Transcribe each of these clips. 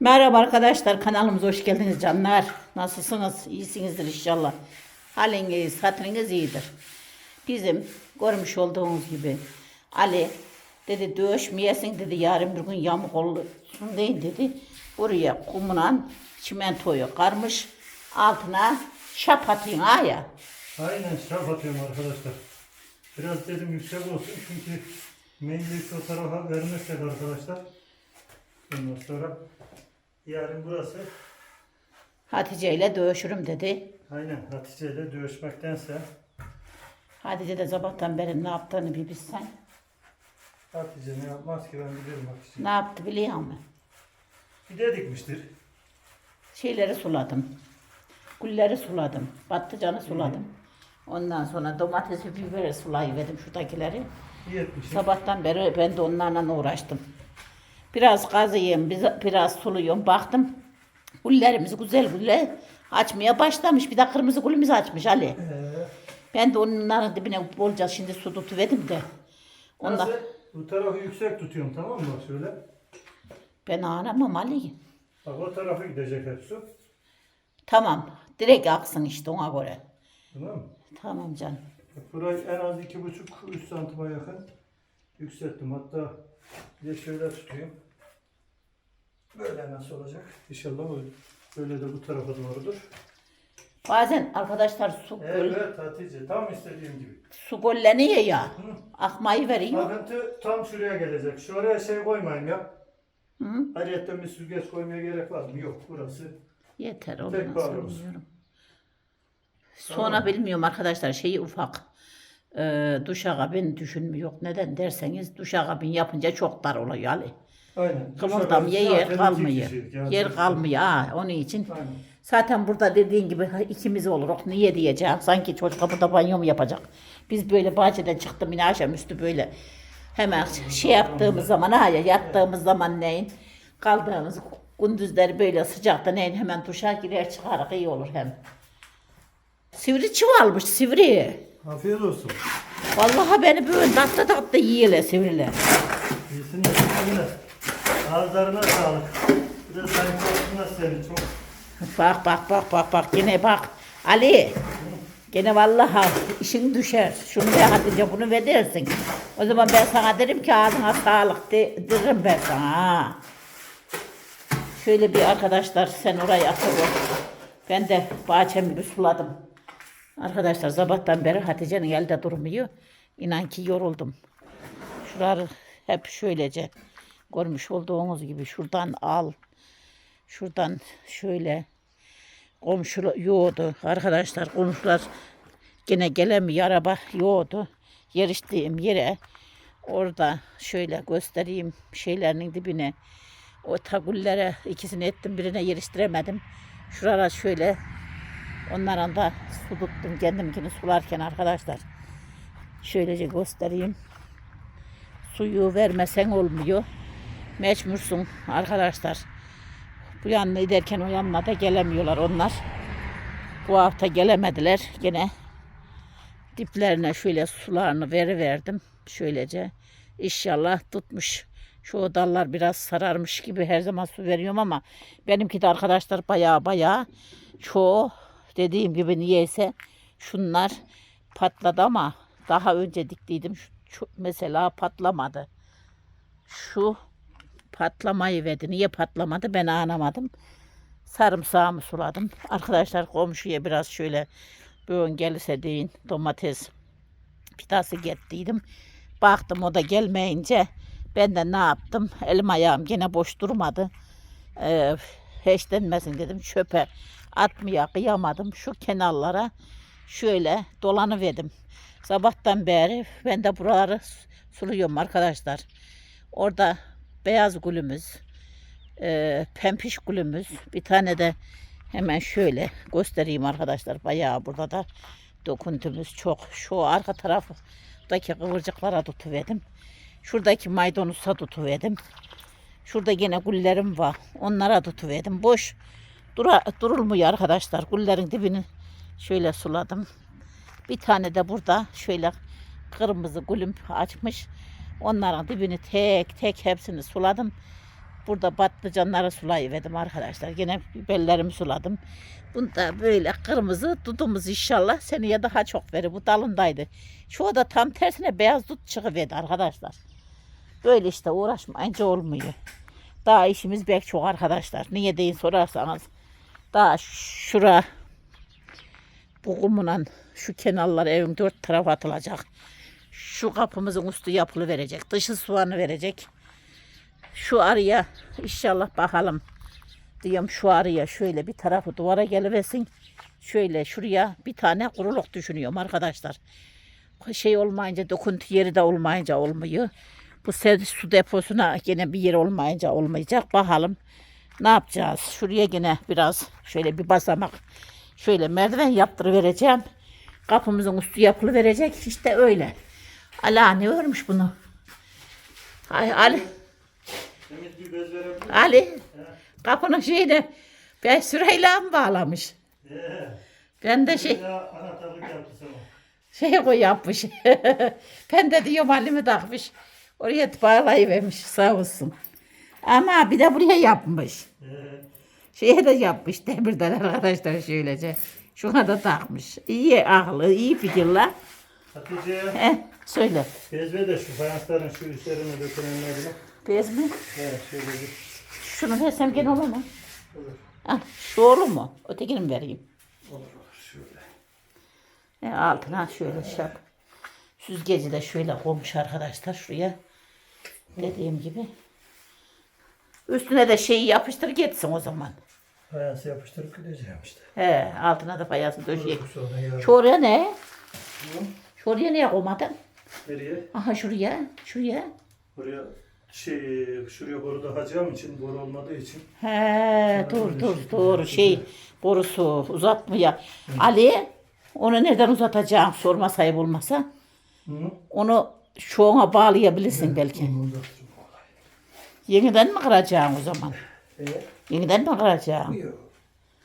Merhaba arkadaşlar kanalımıza hoş geldiniz canlar. Nasılsınız? İyisinizdir inşallah. Haliniz, hatırınız iyidir. Bizim görmüş olduğunuz gibi Ali dedi dövüşmeyesin dedi yarın bir gün yamuk olsun değil dedi. Buraya kumla çimentoyu karmış altına şap atayım ha ya. Aynen şarap atıyorum arkadaşlar. Biraz dedim yüksek olsun çünkü meyveyi o tarafa vermezsek arkadaşlar. Ondan sonra yarın burası Hatice ile dövüşürüm dedi. aynen Hatice ile dövüşmektense Hatice de sabahtan beri ne yaptığını bir bilsen. Hatice ne yapmaz ki ben biliyorum Hatice. Ne yaptı biliyor musun? Bir de dikmiştir. şeyleri suladım. Gülleri suladım. Patlıcanı suladım. Ondan sonra domatesi, biberi sulayıverdim şuradakileri. İyi etmişim. Sabahtan beri ben de onlarla uğraştım. Biraz kazıyım, biraz suluyum. Baktım güllerimiz güzel güller açmaya başlamış. Bir de kırmızı gülümüz açmış Ali. Ee, Ben de onların dibine bolca şimdi su tutuverdim de. Nasıl? Bu tarafı yüksek tutuyorum tamam mı? Şöyle. ben anlamam Ali. Bak o tarafa gidecek hep su. Tamam, direkt aksın işte ona göre. Tamam mı? Tamam canım. Burayı en az iki buçuk, üç santime yakın yükselttim. Hatta bir de şöyle tutayım. Böyle nasıl olacak? İnşallah böyle. Böyle de bu tarafa doğrudur. Bazen arkadaşlar su göl, Evet Hatice tam istediğim gibi. su gölleniyor ya. Akmayı veriyor. Akıntı tam şuraya gelecek. Şuraya şey koymayayım ya. Hı? Ayrıca bir süzgeç koymaya gerek var mı? Yok burası. Yeter Tek nasıl bağlıyoruz. bilmiyorum. Sonra bilmiyorum arkadaşlar şeyi ufak. Ee, duşakabin düşünmüyor. Neden derseniz duşakabin yapınca çok dar oluyor Ali. Aynen. Kımıldamıyor Zaten yer kalmıyor. yani. Yer kalmıyor ha onun için. Aynen. Zaten burada dediğin gibi ikimiz oluruz. Niye diyeceğim? Sanki çocuk kapıda banyo mu yapacak? Biz böyle bahçeden çıktım yine akşamüstü böyle hemen şey yaptığımız zaman ha ya yattığımız zaman neyin kaldığımız gündüzleri böyle sıcakta neyin hemen duşa girer çıkarık iyi olur hem. Sivri çuvalmış sivri. Afiyet olsun. Vallahi beni böyle tatlı tatlı yiyorlar sivriler. İyisin yine. Ağızlarına sağlık. Bir de sayın olsunlar seni çok. Bak bak bak bak bak yine bak. Ali. Gene vallahi işin düşer. Şunu ve Hatice bunu ve dersin. O zaman ben sana derim ki ağzına sağlık de, derim ben sana. ha. Şöyle bir arkadaşlar sen oraya atır. Ben de bahçemi bir suladım. Arkadaşlar sabahtan beri Hatice'nin elde durmuyor. İnan ki yoruldum. Şuraları hep şöylece görmüş olduğunuz gibi şuradan al. Şuradan şöyle. Komşu yoğdu arkadaşlar komşular gene gelemiyor. Araba yoğdu yeriştiğim yere orada şöyle göstereyim şeylerinin dibine. O tagullere ikisini ettim birine yeriştiremedim. Şurara şöyle onların da su tuttum kendimkini sularken arkadaşlar. Şöylece göstereyim. Suyu vermesen olmuyor mecbursun arkadaşlar bu yanına giderken o yanına da gelemiyorlar onlar. Bu hafta gelemediler. Gene diplerine şöyle sularını veriverdim. Şöylece. İnşallah tutmuş. Şu dallar biraz sararmış gibi her zaman su veriyorum ama benimki de arkadaşlar baya baya çoğu dediğim gibi niyeyse şunlar patladı ama daha önce diktiydim. Şu, mesela patlamadı. Şu patlamayı verdi. Niye patlamadı ben anlamadım. Sarımsağımı suladım. Arkadaşlar komşuya biraz şöyle bugün gelirse deyin domates pitası gettiydim. Baktım o da gelmeyince ben de ne yaptım? Elim ayağım gene boş durmadı. Ee, hiç dedim çöpe atmaya kıyamadım. Şu kenarlara şöyle dolanıverdim. Sabahtan beri ben de buraları suluyorum arkadaşlar. Orada beyaz gülümüz, e, pempiş gülümüz, bir tane de hemen şöyle göstereyim arkadaşlar. Bayağı burada da dokuntumuz çok. Şu arka taraftaki kıvırcıklara tutuverdim. Şuradaki maydanoza tutuverdim. Şurada yine güllerim var. Onlara tutuverdim. Boş dura, durulmuyor arkadaşlar. Güllerin dibini şöyle suladım. Bir tane de burada şöyle kırmızı gülüm açmış. Onların dibini tek tek hepsini suladım. burada patlıcanları sulayıverdim arkadaşlar. Yine biberlerimi suladım. Bunda böyle kırmızı dudumuz inşallah seneye daha çok verir. Bu dalındaydı. Şu da tam tersine beyaz dut çıkıverdi arkadaşlar. Böyle işte uğraşmayınca olmuyor. Daha işimiz belki çok arkadaşlar. Niye deyin sorarsanız. Daha şura bu kumla şu kenarlar evin dört tarafa atılacak. Şu kapımızın üstü yapılı verecek. Dışı soğanı verecek. Şu araya inşallah bakalım. Diyorum şu araya şöyle bir tarafı duvara geliversin. Şöyle şuraya bir tane kuruluk düşünüyorum arkadaşlar. Şey olmayınca dokuntu yeri de olmayınca olmuyor. Bu su deposuna yine bir yer olmayınca olmayacak. Bakalım ne yapacağız? Şuraya yine biraz şöyle bir basamak şöyle merdiven yaptırıvereceğim. Kapımızın üstü yapılı verecek. İşte öyle. Ala ne örmüş bunu? Ay, Ali? Ali kapının şeyini ben Süreyla mı bağlamış? Ben de şey şey koy yapmış. ben de diyorum Ali mi takmış. Oraya bağlayıvermiş sağ olsun. Ama bir de buraya yapmış. Ee, Şeye de yapmış demirden arkadaşlar şöylece. Şuna da takmış. İyi aklı, iyi fikirler. Hatice Heh, söyle. bez ver de şu fayansların şu üzerine dökülenlerini. Bez mi? Evet şöyle bir. Şunu versem gene olur mu? Olur. Ah, şu olur mu? Ötekini mi vereyim? Olur olur şöyle. E, altına şöyle şey yap. Süzgeci de şöyle koymuş arkadaşlar şuraya. Dediğim gibi. Üstüne de şeyi yapıştır gitsin o zaman. Fayansı yapıştırıp gideceğim işte. He, altına da fayasını döşeyek. Sonra yarın. Şu oraya ne? Hı? Şu oraya niye koymadın? Nereye? Aha şuraya, şuraya. Buraya şey şuraya boru takacağım için boru olmadığı için. He, dur dur dur şey borusu uzatmıyor. Ali onu nereden uzatacağım sorma sahip olmasa. Hı? Onu şuna bağlayabilirsin belki. Onu uzatırım. Yeniden mi kıracaksın o zaman? Evet. Yeniden mi kıracaksın? Yok.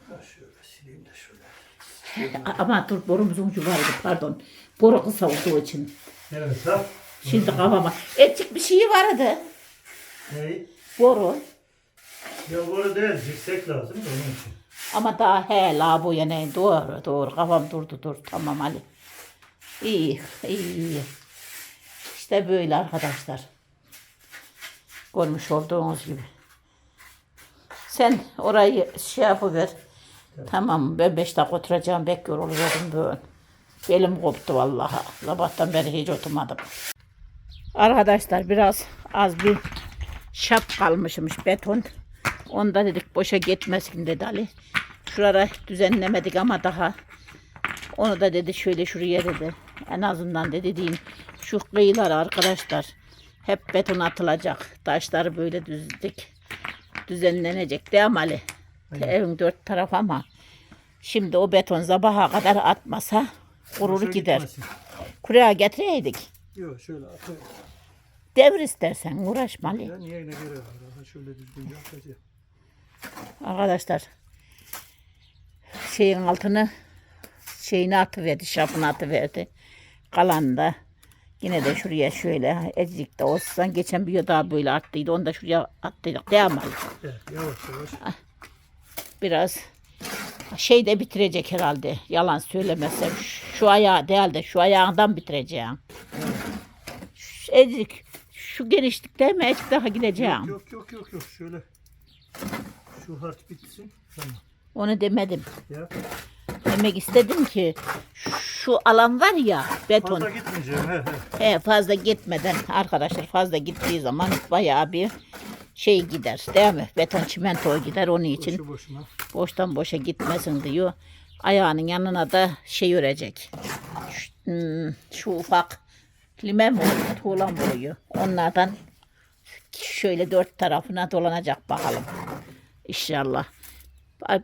Şöyle sileyim de şöyle. Ama dur borumuzun ucu vardı pardon. Kısa olduğu için. Evet ha. Şimdi kafama. Etçik bir şey vardı. Ne? Boru. Ya boru değil, dirsek lazım da onun için. Ama daha he laboya ne doğru doğru kafam durdu dur tamam Ali. İyi iyi iyi. İşte böyle arkadaşlar. Görmüş olduğunuz gibi. Sen orayı şey yapıver. Tamam ben beş dakika oturacağım bek yoruluverdim böyle. Belim koptu vallahi. Sabahtan beri hiç oturmadım. Arkadaşlar biraz az bir şap kalmışmış beton. Onda dedik boşa gitmesin dedi Ali. Şurara düzenlemedik ama daha. Onu da dedi şöyle şuraya dedi. En azından dedi diyeyim. Şu kıyılar arkadaşlar. Hep beton atılacak. Taşları böyle düzdik. Düzenlenecek değil mi Ali? Evin dört taraf ama. Şimdi o beton sabaha kadar atmasa Boşa gider. Kuraya getireydik. Yok şöyle atayım. Devir istersen uğraşma Ali. Ya niye ne göre var? Aha Şöyle düzgün yapacağım. Arkadaşlar şeyin altını şeyini atıverdi, şapını atıverdi. Kalan da yine de şuraya şöyle ezicik de olsan geçen bir daha böyle attıydı. Onu da şuraya attıydık. Devam edelim. Evet yavaş yavaş. Biraz şey de bitirecek herhalde. Yalan söylemezsem. Şu ayağı değil de şu ayağından bitireceğim. Şu ezicik şu genişlikte mi azıcık daha gideceğim. Yok yok yok yok şöyle. Şu harç bitsin. Tamam. Onu demedim. Ya. Demek istedim ki şu alan var ya beton. Fazla gitmeyeceğim. He he. He, fazla gitmeden arkadaşlar fazla gittiği zaman bayağı bir şey gider değil mi? Beton çimento gider onun için Boşu boşuna. boştan boşa gitmesin diyor. Ayağının yanına da şey örecek. Şu, hmm, şu ufak limen mi oluyor, tuğla mı oluyor? Onlardan şöyle dört tarafına dolanacak bakalım. İnşallah.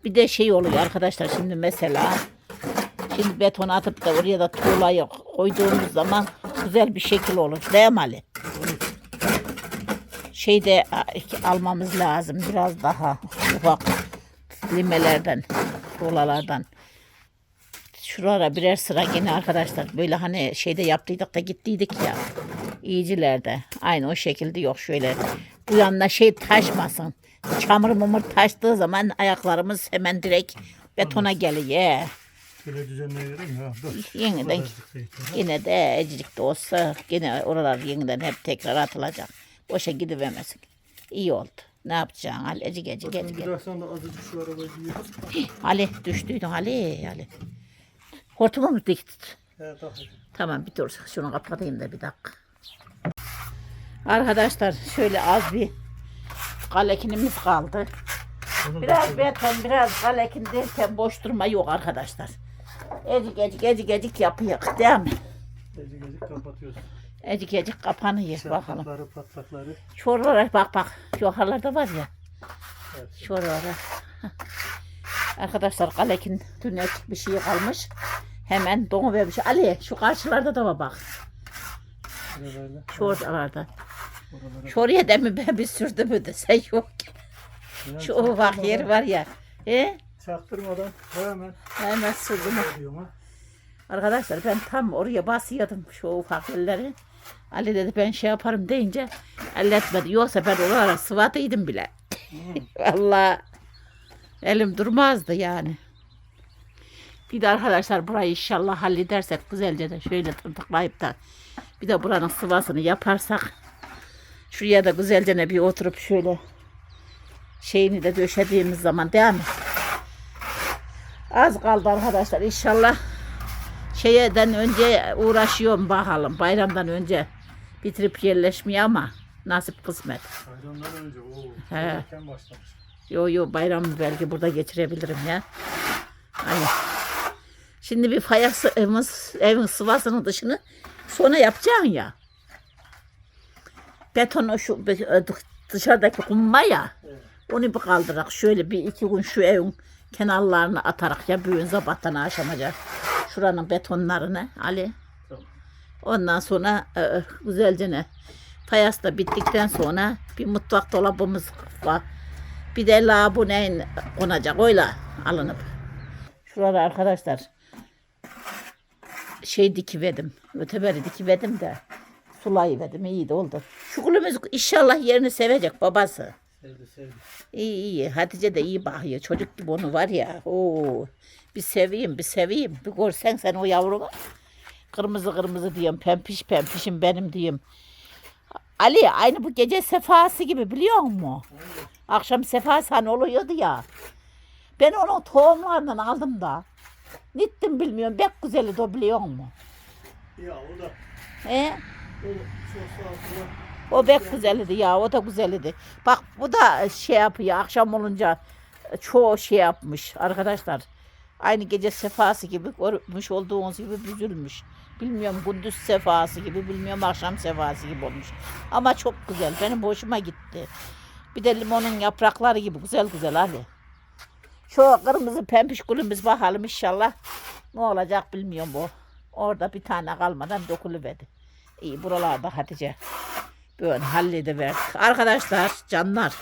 Bir de şey oluyor arkadaşlar şimdi mesela Şimdi beton atıp da oraya da tuğlayı koyduğumuz zaman güzel bir şekil olur. Değil mi Ali? Şeyde a- almamız lazım biraz daha ufak limelerden, tuğlalardan. Şuralara birer sıra yine arkadaşlar. Böyle hani şeyde yaptıydık da gittiydik ya. İyicilerde. Aynı o şekilde yok şöyle. Bu yanına şey taşmasın. Çamur mumur taştığı zaman ayaklarımız hemen direkt betona geliyor. Şöyle düzenleyelim ya. Dur. Yeniden yeter. yine de ecicik de olsa yine oralar yeniden hep tekrar atılacak. Boşa gidivermesin. İyi oldu. Ne yapacaksın Ali? Ecik ecik ecik. sonra da azıcık şu arabayı yiyelim. Ali düştüydün Ali Ali. Hortumu mu diktin? Evet, tamam. Tamam bir dur şunu kapatayım da bir dakika. Arkadaşlar şöyle az bir kalekinimiz kaldı. Biraz beton biraz kalekin derken boş durma yok arkadaşlar. Ecik ecik ecik ecik yapıyor değil mi? Gece gece kapatıyoruz. Ecik ecik kapanıyor bakalım. Çatlakları patlakları. Şuralara bak bak. Yukarılarda var ya. Evet. Şuralara. Arkadaşlar kalekin dün bir şey kalmış. Hemen donu vermiş. Ali şu karşılarda da var bak. Buralarda. Şu oralarda. Oralara. Şu oraya da mı ben bir sürdüm mü de sen yok. Yani Şu ufak yer var ya. He? Çaktırmadan hemen Hemen sürdüm. Arkadaşlar ben tam oraya basıyordum şu ufak elleri. Ali dedi ben şey yaparım deyince elletmedi. Yoksa ben oralara sıvatıydım bile. Vallahi elim durmazdı yani. Bir de arkadaşlar burayı inşallah halledersek güzelce de şöyle tırtıklayıp da bir de buranın sıvasını yaparsak şuraya da güzelce ne bir oturup şöyle şeyini de döşediğimiz zaman değil mi? Az kaldı arkadaşlar inşallah şeyden önce uğraşıyorum bakalım bayramdan önce bitirip yerleşmeye ama nasip kısmet. Bayramdan önce o He. erken başlamış. Yo yo bayramı belki burada geçirebilirim ya. Hani. Şimdi bir fayansımız evin sıvasının dışını sonra yapacaksın ya. Betonu şu dışarıdaki kumma ya. Evet. Onu bir kaldırak şöyle bir iki gün şu evin kenarlarını atarak ya büyüğün zabattan aşamaca. Şuranın betonlarını Ali. Tamam. Ondan sonra e, güzelce ne fayans da bittikten sonra bir mutfak dolabımız var. Bir de lavabo neyin konacak öyle alınıp. Şurada arkadaşlar şey dikiverdim. Öteberi dikiverdim de sulayıverdim. iyi de oldu. Şu kulümüz inşallah yerini sevecek babası. Sevdi sevdi. İyi iyi. Hatice de iyi bakıyor. Çocuk gibi onu var ya. Oo. Bir seveyim bir seveyim. Bir görsen sen o yavrunu. Kırmızı kırmızı diyorum. Pempiş pempişim benim diyeyim. Ali aynı bu gece sefası gibi biliyor musun? Akşam sefası hani oluyordu ya. Ben onun tohumlarından aldım da. Nittim bilmiyorum. Bek güzeli de biliyor musun? Ya o da He? o çok sağ olsun. O bek güzeldi ya, o da güzeldi. Bak bu da şey yapıyor, akşam olunca çoğu şey yapmış arkadaşlar. Aynı gece sefası gibi görmüş olduğunuz gibi büzülmüş. Bilmiyorum gündüz sefası gibi, bilmiyorum akşam sefası gibi olmuş. Ama çok güzel, benim hoşuma gitti. Bir de limonun yaprakları gibi güzel güzel hadi. Şu kırmızı pempiş gülümüz bakalım inşallah. Ne olacak bilmiyorum bu. Orada bir tane kalmadan dökülüverdi. İyi buralarda Hatice. Böyle hallediverdik. Arkadaşlar, canlar.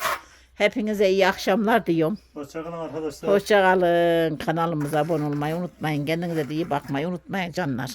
Hepinize iyi akşamlar diyorum. Hoşçakalın arkadaşlar. Hoşçakalın. Kanalımıza abone olmayı unutmayın. Kendinize de iyi bakmayı unutmayın canlar.